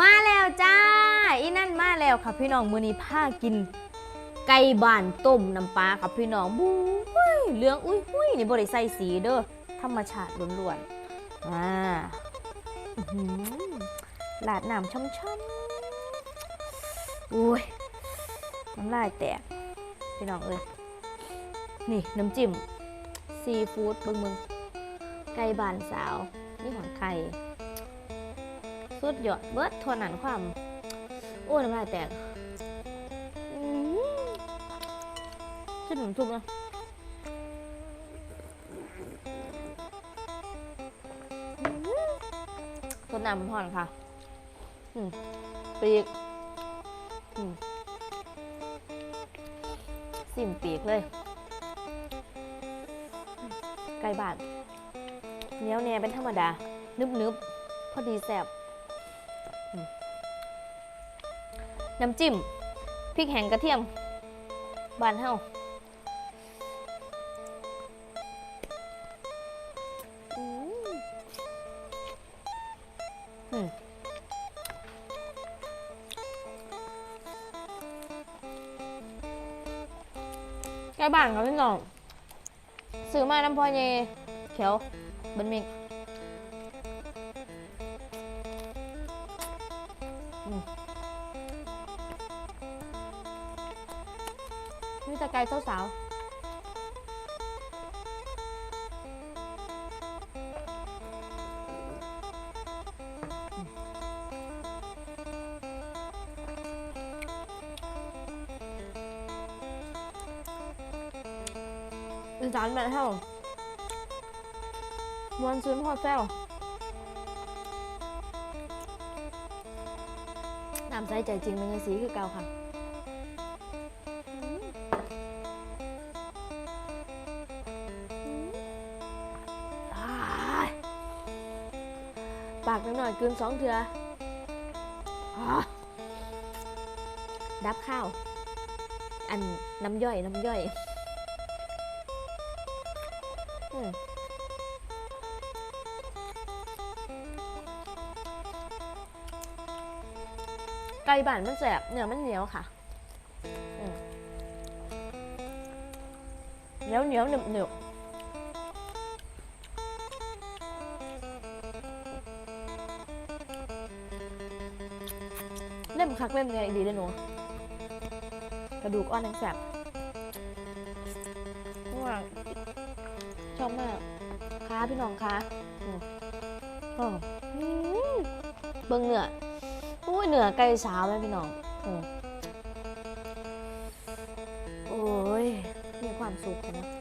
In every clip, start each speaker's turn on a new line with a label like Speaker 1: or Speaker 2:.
Speaker 1: มาแล้วจ้า อีนั่นมาแล้วค่ะพี่น้องมือนี้ผ้ากิน ไก่บ้านต้มน้ำปลาค่ะพี่น้องบู๊ยเหลืองอุ้ยอุ้ยนี่บริใส่สีเด้อธรรมชาติล้วนๆอ่าหลาดน้ำช่ำๆอุ้ยน้ำลายแตก พี่น้องเอ้ยนี่น้ำจิ้มซีฟู้ดเบิ่งมึงไก่บ้านสาว นี่หอนไข่ สุดยอดเบิดทนหนันความโอ้ยน้ำลายแตกอืมชิ้นหนุ่มทุบนะต้นน้ำพอนค่ะปีกสิ่มปีกเลย ไก่บาดเนี้ยวแน่เป็นธรรมดา นึบๆ พอดีแซ่บ น้ำจิ้มพริกแห้งกระเทียมบานเฮาอืมอืมใกล้บ้านครับพี่น้องซื้อมาน้ำพอเยเขียวบันมิก สาวๆอีสานแบบเท่ามวนซื้อพอแซวน้ำใจใจจริงเป็นยังสีคือเก่าค่ะ นิดหน่อยกลืนสองเถืออ่าดับข้าว อันน้ำย่อยน้ำย่อยอืมไก่บ้านมันแสบเนื้อมันเหนียวค่ะอืมเหนียวเหนียวหนึบหนึบ เล่มคักเล่มเนี่ยดีเลยหนูกระดูกอ่อนยังแสบมากชอบมากค้าพี่น้องค้าอืมอ๋ออืมเบิ่งเนื้ออุ้ยเนื้อไก่สาวไหมพี่น้องอืมโอ้ยมีความสุขนะ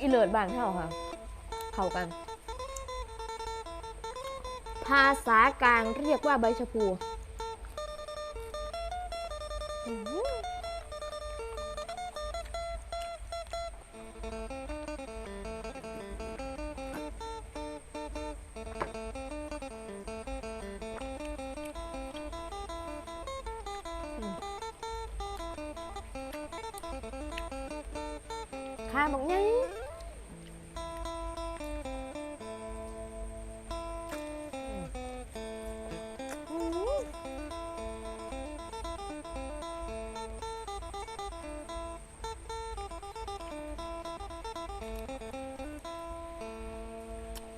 Speaker 1: อีเลิศบ้านเท่าค่ะ เข้ากัน ภาษากลางเรียกว่าใบชะพูอื้อหืออืมข้าบอกไง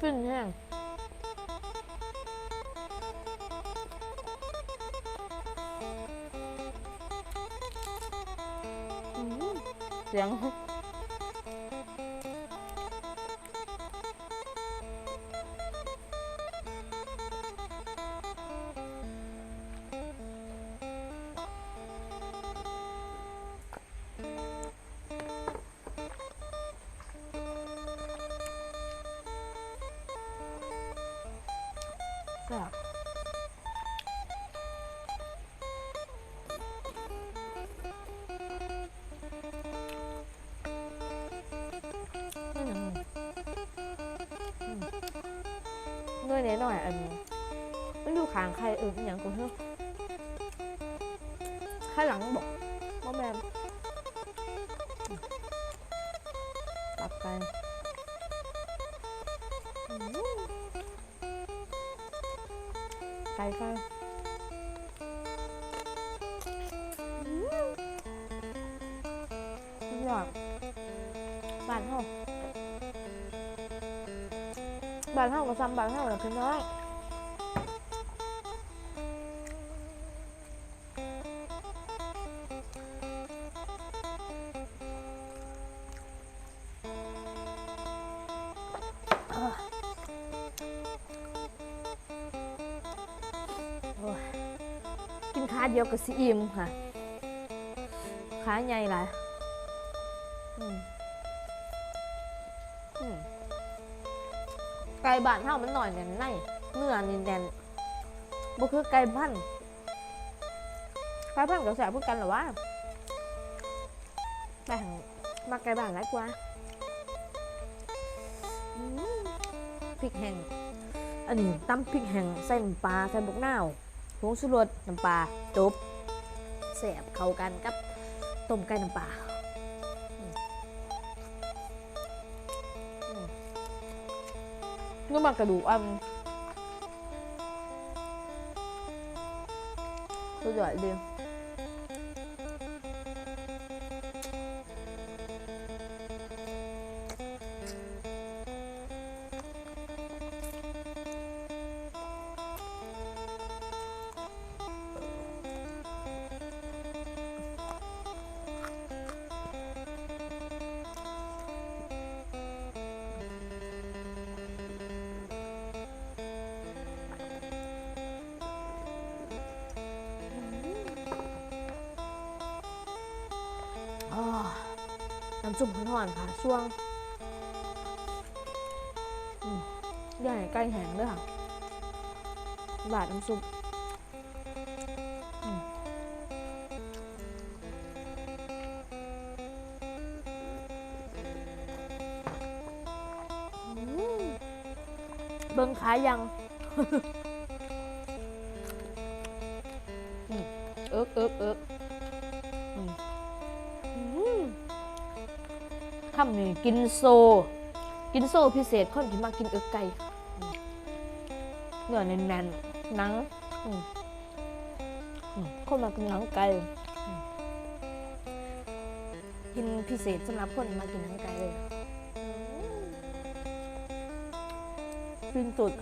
Speaker 1: ฟินแห้งเสียง ด้วยนิดหน่อยอันมันอยู่ขางใครเออเป็นอย่างกูเถอะข้างหลังบอกว่าแมมตับไก่อืมไก่ไก่านเฮาก็ซ้ำบ้านเฮาแหละพี่น้องเอ้อโอ้ยกินขาเดียวกับซีอิมค่ะ ขาใหญ่หลายอืมอืม ไก่บ้านเฮามันหน่อยแน่นในเนื้อนี่แน่นบ่คือไก่พันธุ์ไก่พันธุ์กับแสบพื่อกันหรอวะแต่มาไก่บ้านหลายกว่าพริกแห้งอันนี้ตำพริกแห้งใส่น้ำปลาใส่บกนาวผงชูรสน้ำปลาจบแสบเข้ากันกับต้มไก่น้ำปลา นุ่มมากกระำจุ่มข้าวหอนค่ะช่วงอืมใหญ่ไก่แห้งด้วยค่ะบาดน้ำซุปเบิ้งขายยังเอิกเอิกเอิก คำนี้กินโซ กินโซพิเศษคนที่มากินเอิกไก่เนื้อแน่นๆหนังอืมอืมคนมากินหนังไก่กินพิเศษสำหรับคนมากินหนังไก่เลยฟินสุด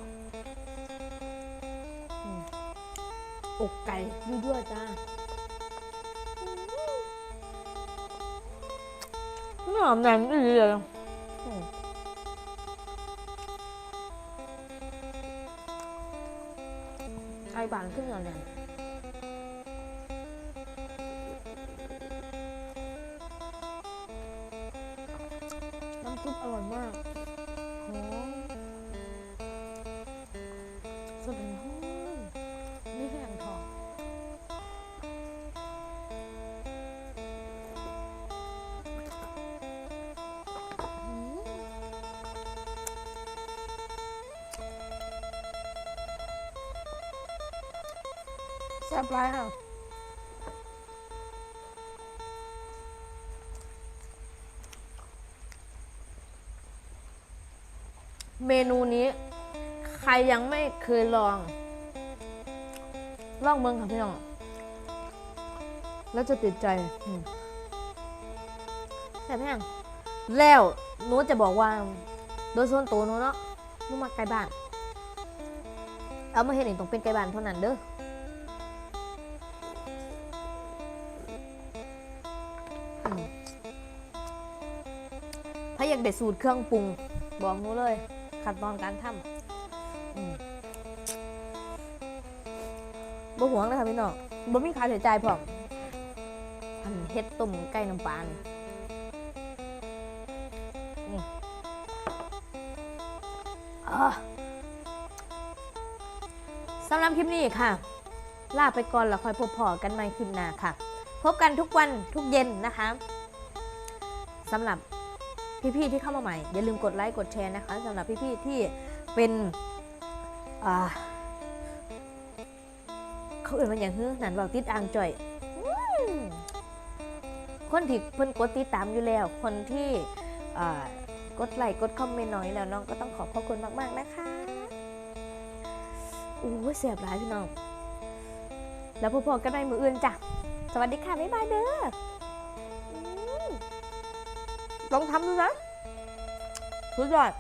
Speaker 1: อกไก่ยั่วๆจ้าหอมแน่นดีเลยอืม ไอบานขึ้นแล้วเนี่ยน้ำซุปอร่อยมากหอมสดเลยหอม แซ่บร้ายค่ะเมนูนี้ ใครยังไม่เคยลอง ลองเบิ้งค่ะพี่น้อง แล้วจะติดใจแต่พี่น้องแล้วหนูจะบอกว่า โดยส่วนตัวหนูเนาะหนูมาไกลบ้าน เอามาเห็นเองต้องเป็นไกลบ้านเท่านั้นเด้อ ได้สูตรเครื่องปรุง บอกหนูเลย ขั้นตอนการทำอืมบ่หวงนะคะพี่น้องบ่มีค่าใช้จ่ายพร้อมอันเฮ็ดต้มไก่น้ำปลานี่สำหรับคลิปนี้ค่ะ ลาไปก่อนแล้วค่อยพบพอกันใหม่คลิปหน้าค่ะ พบกันทุกวันทุกเย็นนะคะสำหรับ พี่ๆที่เข้ามาใหม่ อย่าลืมกดไลค์กดแชร์นะคะสำหรับพี่ๆที่เป็นเขาเอื่นมันอย่างฮือนันบอกติดอ่างจ่อยคนที่เพิ่นกดติดตามอยู่แล้ว คนที่กดไลค์กดคอมเมนต์น้อยแล้วน้องก็ต้องขอบพรคุณมากๆนะคะโอ้เสียบร้ายพี่น้อง แล้วพ่อๆก็นในมืออื่นจ้ะ สวัสดีค่ะ บ๊ายบายเด้อ ต้องทำดูนะสุดยอด